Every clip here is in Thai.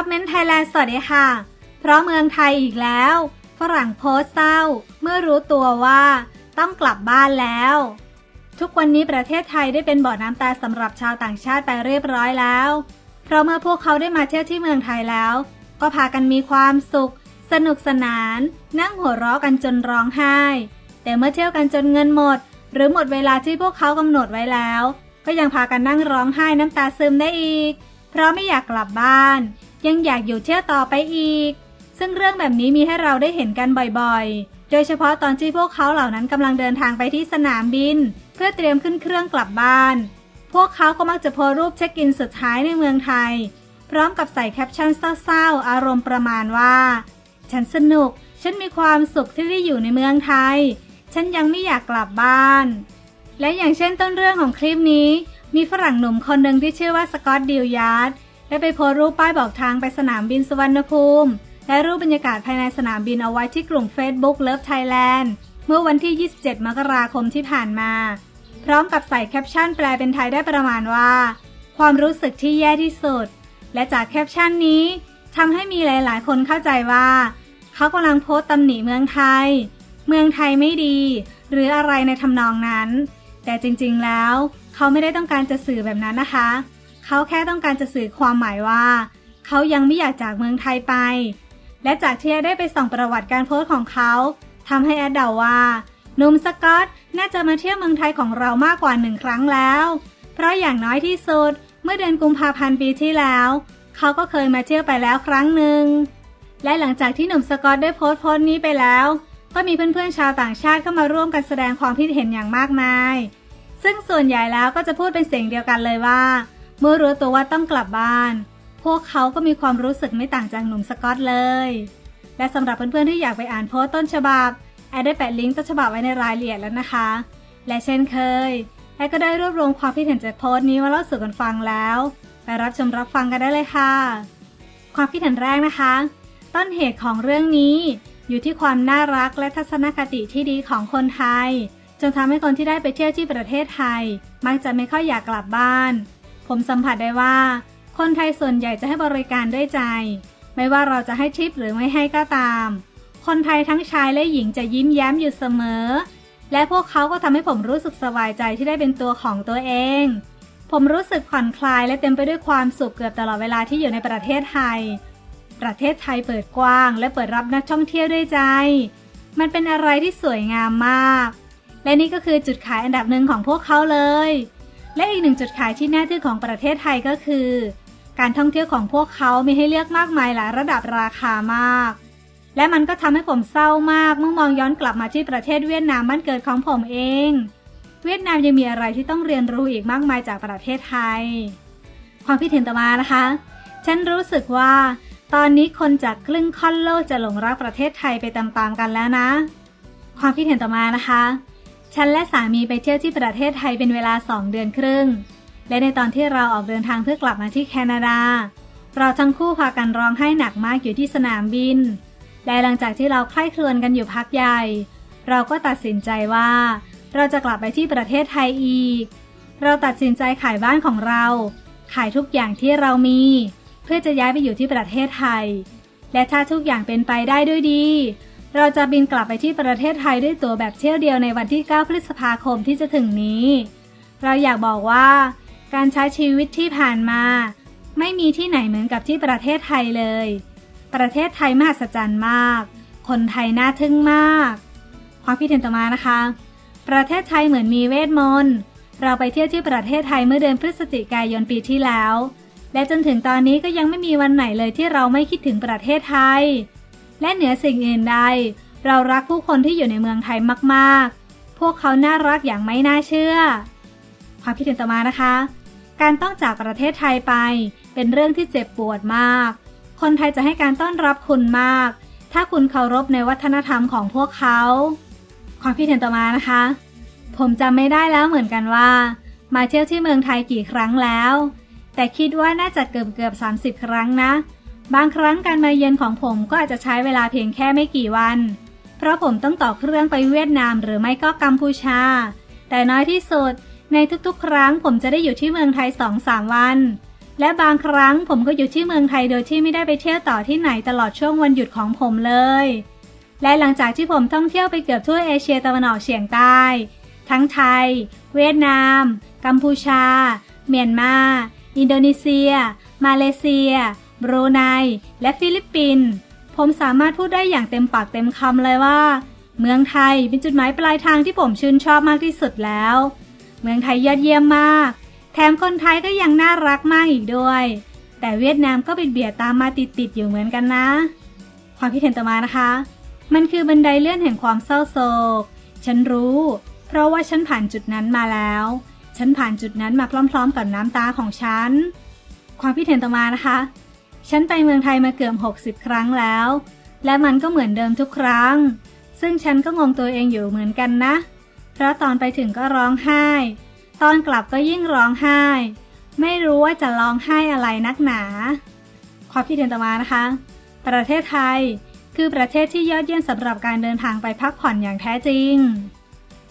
อปเมนต์ไทยแลนด์สวัสดีค่ะ เพราะเมืองไทยอีกแล้ว ฝรั่งโพสต์เศร้า เมื่อรู้ตัวว่าต้องกลับบ้านแล้ว ทุกวันนี้ประเทศไทยได้เป็นบ่อน้ำตาสำหรับชาวต่างชาติไปเรียบร้อยแล้ว เพราะเมื่อพวกเขาได้มาเที่ยวที่เมืองไทยแล้ว ก็พากันมีความสุข สนุกสนาน นั่งหัวเราะกันจนร้องไห้ แต่เมื่อเที่ยวกันจนเงินหมด หรือหมดเวลาที่พวกเขากำหนดไว้แล้ว ก็ยังพากันนั่งร้องไห้น้ำตาซึมได้อีก เพราะไม่อยากกลับบ้าน ยังอยากอยู่เที่ยวต่อไปอีก ซึ่งเรื่องแบบนี้มีให้เราได้เห็นกันบ่อยๆ โดยเฉพาะตอนที่พวกเขาเหล่านั้นกำลังเดินทางไปที่สนามบิน เพื่อเตรียมขึ้นเครื่องกลับบ้าน พวกเขาก็มักจะโพสรูปเช็คอินสุดท้ายในเมืองไทย พร้อมกับใส่แคปชั่นเศร้าๆ อารมณ์ประมาณว่า ฉันสนุก ฉันมีความสุขที่ได้อยู่ในเมืองไทย ฉันยังไม่อยากกลับบ้าน และอย่างเช่นต้นเรื่องของคลิปนี้ มีฝรั่งหนุ่มคนหนึ่งที่ชื่อว่าสกอตดิลยาร์ด ได้ไปโพสรูปป้ายบอกทางไปสนามบินสุวรรณภูมิ และรูปบรรยากาศภายในสนามบินเอาไว้ที่กลุ่ม Facebook Love Thailand เมื่อวันที่ 27 มกราคมที่ผ่านมา พร้อมกับใส่แคปชั่นแปลเป็นไทยได้ประมาณว่า ความรู้สึกที่แย่ที่สุด และจากแคปชั่นนี้ทำให้มีหลาย ๆ คนเข้าใจว่า เขากำลังโพสต์ตำหนิเมืองไทย เมืองไทยไม่ดี หรืออะไรในทำนองนั้น แต่จริง ๆ แล้ว เขาไม่ได้ต้องการจะสื่อแบบนั้นนะคะ เขาแค่ต้องการจะสื่อความหมายว่า เขายังไม่อยากจากเมืองไทยไป และจากที่แอดได้ไปส่องประวัติการโพสต์ของเขาทำให้แอดเดาว่าหนุ่มสกอตน่าจะมาเที่ยวเมืองไทยของเรามากกว่าหนึ่งครั้งแล้ว เพราะอย่างน้อยที่สุด เมื่อเดือนกุมภาพันธ์ปีที่แล้ว เขาก็เคยมาเที่ยวไปแล้วครั้งหนึ่ง และหลังจากที่หนุ่มสกอตได้โพสต์โพสต์นี้ไปแล้ว ก็มีเพื่อนๆชาวต่างชาติเข้ามาร่วมกันแสดงความคิดเห็นอย่างมากมาย ซึ่งส่วนใหญ่แล้วก็จะพูดเป็นเสียงเดียวกันเลยว่า เมื่อรู้ตัวว่าต้องกลับบ้าน พวกเขาก็มีความรู้สึกไม่ต่างจากหนุ่มสกอตเลย และสำหรับเพื่อนๆที่อยากไปอ่านโพสต์ต้นฉบับ แอดได้แปะลิงก์ต้นฉบับไว้ในรายละเอียดแล้วนะคะ และเช่นเคย แอดก็ได้รวบรวมความคิดเห็นจากโพสต์นี้มาเล่าสู่กันฟังแล้ว ไปรับชมรับฟังกันได้เลยค่ะ ความคิดเห็นแรกนะคะ ต้นเหตุของเรื่องนี้ อยู่ที่ความน่ารักและทัศนคติที่ดีของคนไทยจนทำให้คนที่ได้ไปเที่ยวที่ประเทศไทย มักจะไม่ค่อยอยากกลับบ้าน ผมสัมผัสได้ว่า คนไทยส่วนใหญ่จะให้บริการด้วยใจ ไม่ว่าเราจะให้ทิปหรือไม่ให้ก็ตาม คนไทยทั้งชายและหญิงจะยิ้มแย้มอยู่เสมอ และพวกเขาก็ทำให้ผมรู้สึกสบายใจที่ได้เป็นตัวของตัวเอง ผมรู้สึกผ่อนคลายและเต็มไปด้วยความสุขเกือบตลอดเวลาที่อยู่ในประเทศไทย ประเทศไทยเปิดกว้าง และเปิดรับนักท่องเที่ยวด้วยใจ มันเป็นอะไรที่สวยงามมาก และนี่ก็คือจุดขายอันดับหนึ่งของพวกเขาเลย และอีกหนึ่งจุดขายที่น่าทึ่งของประเทศไทยก็คือ การท่องเที่ยวของพวกเขามีให้เลือกมากมายหลายระดับราคามาก และมันก็ทำให้ผมเศร้ามากเมื่อมองย้อนกลับมาที่ประเทศเวียดนามบ้านเกิดของผมเอง เวียดนามยังมีอะไรที่ต้องเรียนรู้อีกมากมายจากประเทศไทย ความคิดเห็นต่อมานะคะ ฉันรู้สึกว่า ตอนนี้คนจากครึ่งค่อนโลกจะหลงรักประเทศไทยไปตามๆกันแล้วนะ ความคิดเห็นต่อมานะคะ ฉันและสามีไปเที่ยวที่ประเทศไทยเป็นเวลา2เดือนครึ่ง และในตอนที่เราออกเดินทางเพื่อกลับมาที่แคนาดา เราทั้งคู่พากันร้องไห้หนักมากอยู่ที่สนามบิน และหลังจากที่เราใคร่ครวญกันอยู่พักใหญ่ เราก็ตัดสินใจว่า เราจะกลับไปที่ประเทศไทยอีก เราตัดสินใจขายบ้านของเรา ขายทุกอย่างที่เรามี เพื่อจะย้ายไปอยู่ที่ประเทศไทย และถ้าทุกอย่างเป็นไปได้ด้วยดี เราจะบินกลับไปที่ประเทศไทยด้วยตั๋วแบบเที่ยวเดียวในวันที่ 9 พฤษภาคมที่จะถึงนี้ เราอยากบอกว่า การใช้ชีวิตที่ผ่านมา ไม่มีที่ไหนเหมือนกับที่ประเทศไทยเลย ประเทศไทยมหัศจรรย์มาก คนไทยน่าทึ่งมาก ความคิดเห็นต่อมานะคะ ประเทศไทยเหมือนมีเวทมนต์ เราไปเที่ยวที่ประเทศไทยเมื่อเดือนพฤศจิกายนปีที่แล้ว และจนถึงตอนนี้ก็ยังไม่มีวันไหนเลยที่เราไม่คิดถึงประเทศไทย และเหนือสิ่งอื่นใด เรารักผู้คนที่อยู่ในเมืองไทยมากๆ พวกเขาน่ารักอย่างไม่น่าเชื่อ ความคิดเห็นต่อมานะคะ การต้องจากประเทศไทยไป เป็นเรื่องที่เจ็บปวดมาก คนไทยจะให้การต้อนรับคุณมาก ถ้าคุณเคารพในวัฒนธรรมของพวกเขา ความคิดเห็นต่อมานะคะ ผมจำไม่ได้แล้วเหมือนกันว่า มาเที่ยวที่เมืองไทยกี่ครั้งแล้ว แต่คิดว่าน่าจะเกือบเกือบ30 ครั้งนะ บางครั้งการมาเยือนของผมก็อาจจะใช้เวลาเพียงแค่ไม่กี่วัน เพราะผมต้องต่อเครื่องไปเวียดนามหรือไม่ก็กัมพูชา แต่น้อยที่สุด ในทุกๆ ครั้งผมจะได้อยู่ที่เมืองไทย2-3วัน และบางครั้งผมก็อยู่ที่เมืองไทยโดยที่ไม่ได้ไปเที่ยวต่อที่ไหนตลอดช่วงวันหยุดของผมเลย และหลังจากที่ผมท่องเที่ยวไปเกือบทั่วเอเชียตะวันออกเฉียงใต้ ทั้งไทย เวียดนาม กัมพูชา เมียนมา อินโดนีเซีย มาเลเซีย บรูไน และฟิลิปปินส์ผมสามารถพูดได้อย่างเต็มปากเต็มคำเลยว่า เมืองไทยเป็นจุดหมายปลายทางที่ผมชื่นชอบมากที่สุดแล้ว เมืองไทยยอดเยี่ยมมาก แถมคนไทยก็ยังน่ารักมากอีกด้วย แต่เวียดนามก็เป็นเบียดตามมาติดๆอยู่เหมือนกันนะ ความคิดเห็นต่อมานะคะ มันคือบันไดเลื่อนแห่งความเศร้าโศก ฉันรู้ เพราะว่าฉันผ่านจุดนั้นมาแล้ว ฉันผ่านจุดนั้นมาพร้อม ๆ กับน้ำตาของฉัน ความคิดเห็นต่อมานะคะ ฉันไปเมืองไทยมาเกือบ 60 ครั้งแล้ว และมันก็เหมือนเดิมทุกครั้ง ซึ่งฉันก็งงตัวเองอยู่เหมือนกันนะ เพราะตอนไปถึงก็ร้องไห้ ตอนกลับก็ยิ่งร้องไห้ ไม่รู้ว่าจะร้องไห้อะไรนักหนา ความคิดเห็นต่อมานะคะ ประเทศไทยคือประเทศที่ยอดเยี่ยมสำหรับการเดินทางไปพักผ่อนอย่างแท้จริง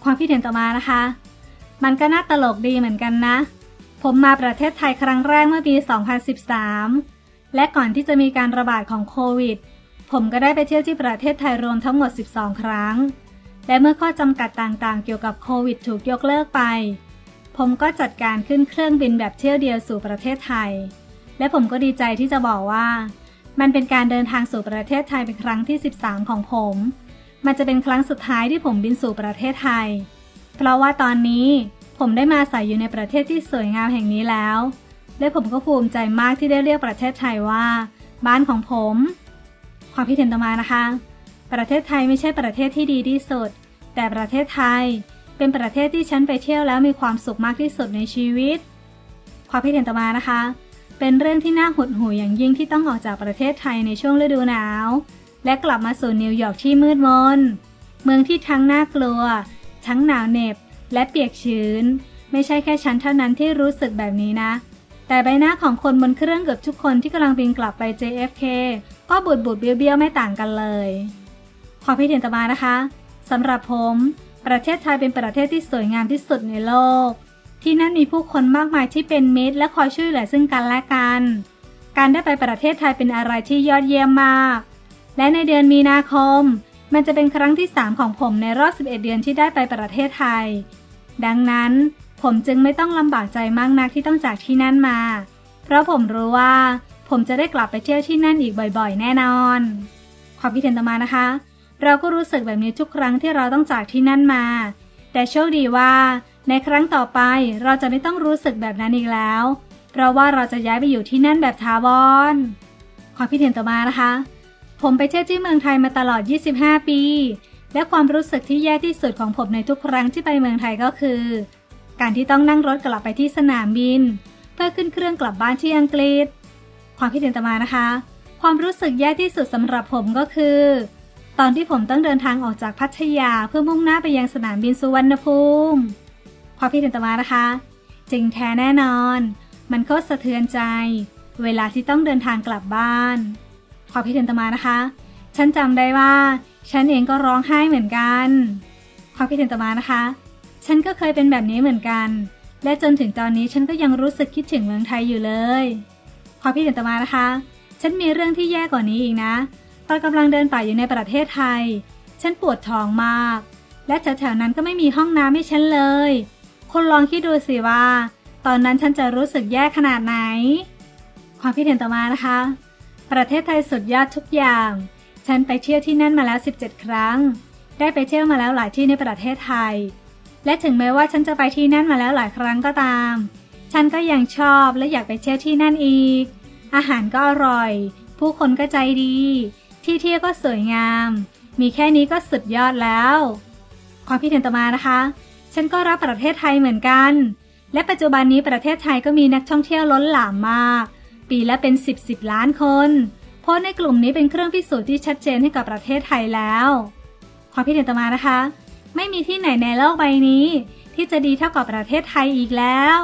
ความคิดเห็นต่อมานะคะ มันก็น่าตลกดีเหมือนกันนะ ผมมาประเทศไทยครั้งแรกเมื่อปี 2013 และก่อนที่จะมีการระบาดของโควิด ผมก็ได้ไปเที่ยวที่ประเทศไทยรวมทั้งหมด 12 ครั้ง และเมื่อข้อจำกัดต่างๆ เกี่ยวกับโควิดถูกยกเลิกไป ผมก็จัดการขึ้นเครื่องบินแบบเที่ยวเดียวสู่ประเทศไทย และผมก็ดีใจที่จะบอกว่า มันเป็นการเดินทางสู่ประเทศไทยเป็นครั้งที่ 13 ของผม มันจะเป็นครั้งสุดท้ายที่ผมบินสู่ประเทศไทย เพราะว่าตอนนี้ผมได้มาอาศัยอยู่ในประเทศที่สวยงามแห่งนี้แล้ว และผมก็ภูมิใจมากที่ได้เรียกประเทศไทยว่า บ้านของผม ความคิดเห็นต่อมานะคะ ประเทศไทยไม่ใช่ประเทศที่ดีที่สุด แต่ประเทศไทยเป็นประเทศที่ฉันไปเที่ยวแล้วมีความสุขมากที่สุดในชีวิต ความคิดเห็นต่อมานะคะ เป็นเรื่องที่น่าหดหู่อย่างยิ่งที่ต้องออกจากประเทศไทยในช่วงฤดูหนาว และกลับมาสู่นิวยอร์กที่มืดมน เมืองที่ทั้งน่ากลัว ทั้งหนาวเหน็บและเปียกชื้น ไม่ใช่แค่ฉันเท่านั้นที่รู้สึกแบบนี้นะ แต่ใบหน้าของคนบนเครื่องเกือบทุกคนที่กำลังบินกลับไป JFK ก็บูดบูดเบี้ยวเบี้ยวๆไม่ต่างกันเลยความคิเห็นต่อมานะคะสำหรับผม ประเทศไทยเป็นประเทศที่สวยงามที่สุดในโลก ที่นั่นมีผู้คนมากมายที่เป็นมิตร และคอยช่วยเหลือซึ่งกันและกัน การได้ไปประเทศไทยเป็นอะไรที่ยอดเยี่ยมมาก และในเดือนมีนาคม มันจะเป็นครั้งที่ 3 ของผมในรอบ 11 เดือนที่ได้ไปประเทศไทย ดังนั้น ผมจึงไม่ต้องลำบากใจมากนักที่ต้องจากที่นั่นมา เพราะผมรู้ว่า ผมจะได้กลับไปเที่ยวที่นั่นอีกบ่อยๆ แน่นอน ความคิดเห็นต่อมานะคะ เราก็รู้สึกแบบนี้ทุกครั้งที่เราต้องจากที่นั่นมา แต่โชคดีว่า ในครั้งต่อไปเราจะไม่ต้องรู้สึกแบบนั้นอีกแล้ว เพราะว่าเราจะย้ายไปอยู่ที่นั่นแบบทาวรความคิดเห็นต่อมานะคะ ผมไปเที่ยวที่เมืองไทยมาตลอด 25 ปี และความรู้สึกที่แย่ที่สุดของผมในทุกครั้งที่ไปเมืองไทยก็คือ การที่ต้องนั่งรถกลับไปที่สนามบิน เพื่อขึ้นเครื่องกลับบ้านที่อังกฤษ ความคิดเห็นต่อมานะคะ ความรู้สึกแย่ที่สุดสำหรับผมก็คือ ตอนที่ผมต้องเดินทางออกจากพัทยาเพื่อมุ่งหน้าไปยังสนามบินสุวรรณภูมิความคิดเห็นต่อมานะคะจริงแท้แน่นอน มันก็สะเทือนใจ เวลาที่ต้องเดินทางกลับบ้าน ความคิดเห็นต่อมานะคะ ฉันจำได้ว่า ฉันเองก็ร้องไห้เหมือนกัน ความคิดเห็นต่อมานะคะ ฉันก็เคยเป็นแบบนี้เหมือนกัน และจนถึงตอนนี้ฉันก็ยังรู้สึกคิดถึงเมืองไทยอยู่เลยความคิดเห็นต่อมานะคะ ฉันมีเรื่องที่แย่กว่านี้อีกนะตอนกำลังเดินป่าอยู่ในประเทศไทย ฉันปวดท้องมาก และแถวๆนั้นก็ไม่มีห้องน้ำให้ฉันเลยคุณลองคิดดูสิว่า ตอนนั้นฉันจะรู้สึกแย่ขนาดไหน ความคิดเห็นต่อมานะคะ ประเทศไทยสุดยอดทุกอย่าง ฉันไปเที่ยวที่นั่นมาแล้ว 17 ครั้ง ได้ไปเที่ยวมาแล้วหลายที่ในประเทศไทย และถึงแม้ว่าฉันจะไปที่นั่นมาแล้วหลายครั้งก็ตาม ฉันก็ยังชอบและอยากไปเที่ยวที่นั่นอีก อาหารก็อร่อย ผู้คนก็ใจดี ที่เที่ยวก็สวยงาม มีแค่นี้ก็สุดยอดแล้ว ความคิดเห็นต่อมานะคะ ฉันก็รักประเทศไทยเหมือนกัน และปัจจุบันนี้ประเทศไทยก็มีนักท่องเที่ยวล้นหลามมาก ปีละเป็น 10 10ล้านคนเพราะในกลุ่มนี้เป็นเครื่องพิสูจน์ที่ชัดเจนให้กับประเทศไทยแล้ว ความคิดเห็นต่อมานะคะ ไม่มีที่ไหนในโลกใบนี้ ที่จะดีเท่ากับประเทศไทยอีกแล้ว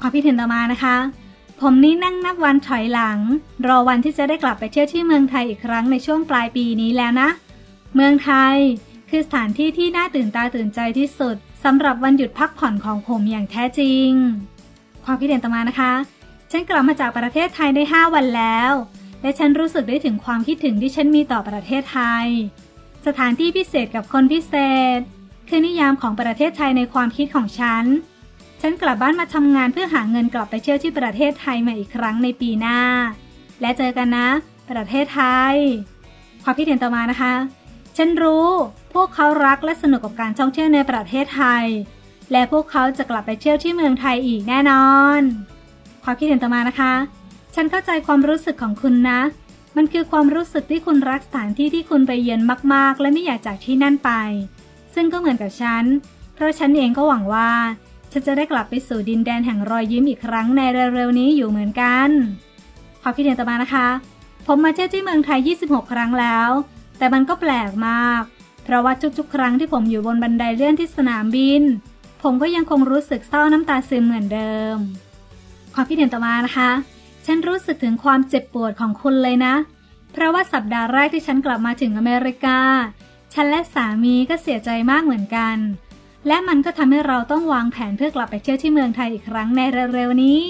ความคิดเห็นต่อมานะคะ ผมนี่นั่งนับวันถอยหลัง รอวันที่จะได้กลับไปเที่ยวที่เมืองไทยอีกครั้งในช่วงปลายปีนี้แล้วนะ เมืองไทย คือสถานที่ที่น่าตื่นตาตื่นใจที่สุดสำหรับวันหยุดพักผ่อนของผมอย่างแท้จริง ความคิดเห็นต่อมานะคะ ฉันกลับมาจากประเทศไทยได้ 5 วันแล้ว และฉันรู้สึกได้ถึงความคิดถึงที่ฉันมีต่อประเทศไทย สถานที่พิเศษกับคนพิเศษ คือนิยามของประเทศไทยในความคิดของฉัน ฉันกลับบ้านมาทำงานเพื่อหาเงินกลับไปเที่ยวที่ประเทศไทยมาอีกครั้งในปีหน้า และเจอกันนะ ประเทศไทย ความคิดเห็นต่อมานะคะ ฉันรู้ พวกเขารักและสนุกกับการท่องเที่ยวในประเทศไทย และพวกเขาจะกลับไปเที่ยวที่เมืองไทยอีกแน่นอน ความคิดเห็นต่อมานะคะ ฉันเข้าใจความรู้สึกของคุณนะมันคือความรู้สึกที่คุณรักสถานที่ที่คุณไปเยือนมาก ๆ และไม่อยากจากที่นั่นไป ซึ่งก็เหมือนกับฉัน เพราะฉันเองก็หวังว่า ฉันจะได้กลับไปสู่ดินแดนแห่งรอยยิ้มอีกครั้งในเร็วๆนี้อยู่เหมือนกันความคิดเห็นต่อมานะคะ ผมมาเที่ยวที่เมืองไทย 26 ครั้งแล้ว แต่มันก็แปลกมาก เพราะว่าทุกๆ ครั้งที่ผมอยู่บนบันไดเลื่อนที่สนามบิน ผมก็ยังคงรู้สึกเศร้าน้ำตาซึมเหมือนเดิมความคิดเห็นต่อมานะคะ ฉันรู้สึกถึงความเจ็บปวดของคุณเลยนะ เพราะว่าสัปดาห์แรกที่ฉันกลับมาถึงอเมริกา ฉันและสามีก็เสียใจมากเหมือนกัน และมันก็ทำให้เราต้องวางแผนเพื่อกลับไปเที่ยวที่เมืองไทยอีกครั้งในเร็วๆนี้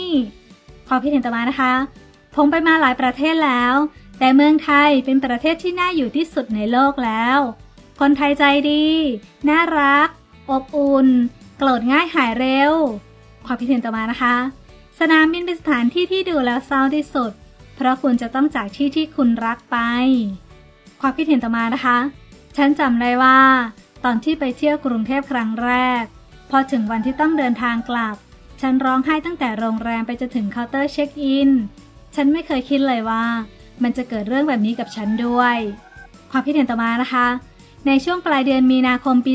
ความคิดเห็นต่อมานะคะ ผมไปมาหลายประเทศแล้ว แต่เมืองไทยเป็นประเทศที่น่าอยู่ที่สุดในโลกแล้ว คนไทยใจดี น่ารัก อบอุ่น โกรธง่ายหายเร็ว ความคิดเห็นต่อมานะคะ สนามบินเป็นสถานที่ที่ดูแล้วเศร้าที่สุด เพราะคุณจะต้องจากที่ที่คุณรักไป ความคิดเห็นต่อมานะคะ ฉันจำได้ว่า ตอนที่ไปเที่ยวกรุงเทพครั้งแรก พอถึงวันที่ต้องเดินทางกลับ ฉันร้องไห้ตั้งแต่โรงแรมไปจนถึงเคาน์เตอร์เช็คอิน ฉันไม่เคยคิดเลยว่า มันจะเกิดเรื่องแบบนี้กับฉันด้วย ความคิดเห็นต่อมานะคะ ในช่วงปลายเดือนมีนาคมปี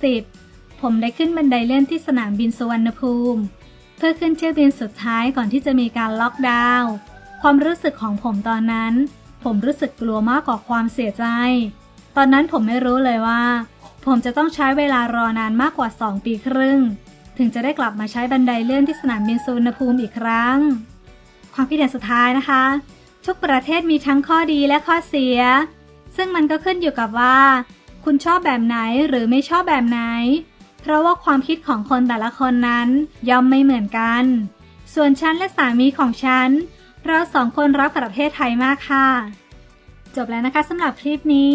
2020 ผมได้ขึ้นบันไดเลื่อนที่สนามบินสุวรรณภูมิเพื่อขึ้นเที่ยวบินสุดท้ายก่อนที่จะมีการล็อกดาวน์ความรู้สึกของผมตอนนั้น ผมรู้สึกกลัวมากกว่าความเสียใจ ตอนนั้นผมไม่รู้เลยว่า ผมจะต้องใช้เวลารอนานมากกว่า 2 ปีครึ่ง ถึงจะได้กลับมาใช้บันไดเลื่อนที่สนามบินสุวรรณภูมิอีกครั้ง ความคิดเห็นสุดท้ายนะคะ ทุกประเทศมีทั้งข้อดีและข้อเสีย ซึ่งมันก็ขึ้นอยู่กับว่า คุณชอบแบบไหนหรือไม่ชอบแบบไหน เพราะว่าความคิดของคนแต่ละคนนั้นย่อมไม่เหมือนกัน ส่วนฉันและสามีของฉันเราสองคนรักประเทศไทยมากค่ะ จบแล้วนะคะสำหรับคลิปนี้